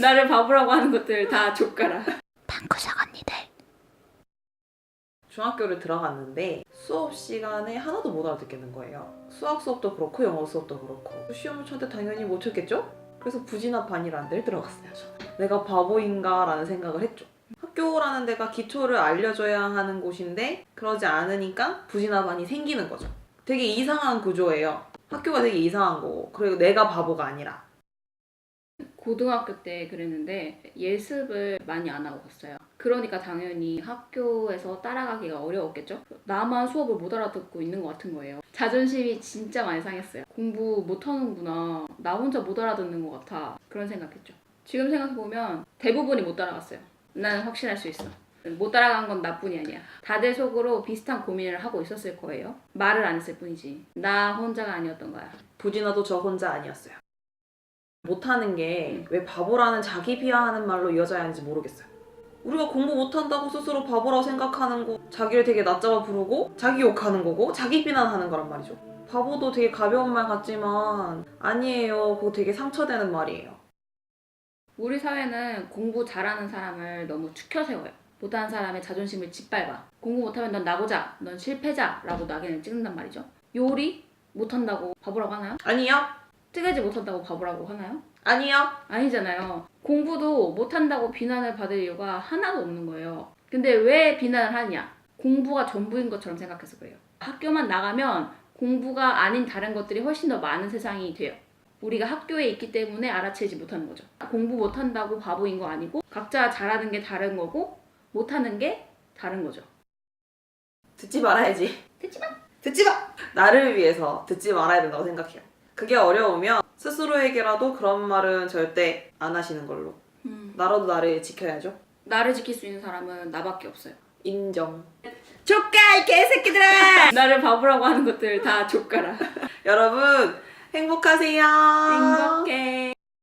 나를 바보라고 하는 것들 다 족가라. 방구석 언니들. 중학교를 들어갔는데 수업 시간에 하나도 못 알아듣겠는 거예요. 수학 수업도 그렇고 영어 수업도 그렇고 시험을 쳤는데 당연히 못 쳤겠죠? 그래서 부진한 반이라는 데를 들어갔어요. 저는. 내가 바보인가라는 생각을 했죠. 학교라는 데가 기초를 알려줘야 하는 곳인데 그러지 않으니까 부진한 반이 생기는 거죠. 되게 이상한 구조예요. 학교가 되게 이상한 거고 그리고 내가 바보가 아니라 고등학교 때 그랬는데 예습을 많이 안 하고 갔어요. 그러니까 당연히 학교에서 따라가기가 어려웠겠죠? 나만 수업을 못 알아듣고 있는 것 같은 거예요. 자존심이 진짜 많이 상했어요. 공부 못 하는구나. 나 혼자 못 알아듣는 것 같아. 그런 생각했죠. 지금 생각해보면 대부분이 못 따라갔어요. 나는 확신할 수 있어. 못 따라간 건 나뿐이 아니야. 다들 속으로 비슷한 고민을 하고 있었을 거예요. 말을 안 했을 뿐이지. 나 혼자가 아니었던 거야. 부진아도 저 혼자 아니었어요. 못하는 게 왜 바보라는 자기 비하하는 말로 이어져야 하는지 모르겠어요. 우리가 공부 못한다고 스스로 바보라고 생각하는 거 자기를 되게 낮잡아 부르고 자기 욕하는 거고 자기 비난하는 거란 말이죠. 바보도 되게 가벼운 말 같지만 아니에요. 그거 되게 상처되는 말이에요. 우리 사회는 공부 잘하는 사람을 너무 축혀 세워요. 못하는 사람의 자존심을 짓밟아. 공부 못하면 넌 나고자, 넌 실패자라고 낙인을 찍는단 말이죠. 요리 못한다고 바보라고 하나요? 아니요? 뜨개질 못한다고 바보라고 하나요? 아니요? 아니잖아요. 공부도 못한다고 비난을 받을 이유가 하나도 없는 거예요. 근데 왜 비난을 하냐? 공부가 전부인 것처럼 생각해서 그래요. 학교만 나가면 공부가 아닌 다른 것들이 훨씬 더 많은 세상이 돼요. 우리가 학교에 있기 때문에 알아채지 못하는 거죠. 공부 못한다고 바보인 거 아니고 각자 잘하는 게 다른 거고 못하는 게 다른 거죠. 듣지 말아야지. 듣지 마. 듣지 마! 나를 위해서 듣지 말아야 된다고 생각해요. 그게 어려우면 스스로에게라도 그런 말은 절대 안 하시는 걸로. 음, 나라도 나를 지켜야죠. 나를 지킬 수 있는 사람은 나밖에 없어요. 인정. 조카 이 개새끼들아! 나를 바보라고 하는 것들 다 족가라. 여러분 행복하세요. 행복해.